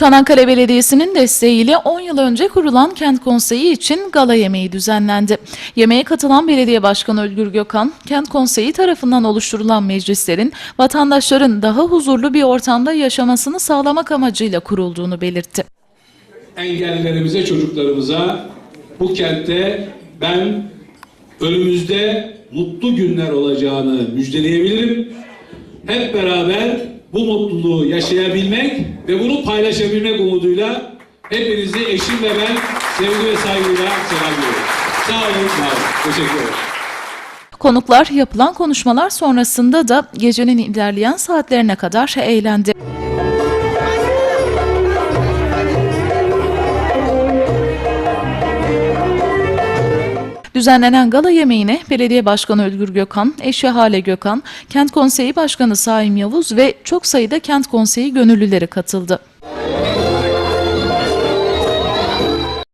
Çanakkale Belediyesi'nin desteğiyle 10 yıl önce kurulan Kent Konseyi için gala yemeği düzenlendi. Yemeğe katılan Belediye Başkanı Özgür Gökhan, Kent Konseyi tarafından oluşturulan meclislerin vatandaşların daha huzurlu bir ortamda yaşamasını sağlamak amacıyla kurulduğunu belirtti. engellilerimize, çocuklarımıza bu kentte ben önümüzde mutlu günler olacağını müjdeleyebilirim. Hep beraber bu mutluluğu yaşayabilmek ve bunu paylaşabilmek umuduyla hepinizi eşim ve ben sevgi ve saygıyla selamlıyorum. Sağ olun, sağ olun. Teşekkür ederim. Konuklar yapılan konuşmalar sonrasında da gecenin ilerleyen saatlerine kadar eğlendi. Düzenlenen gala yemeğine Belediye Başkanı Özgür Gökhan, eşi Hale Gökhan, Kent Konseyi Başkanı Saim Yavuz ve çok sayıda Kent Konseyi gönüllüleri katıldı.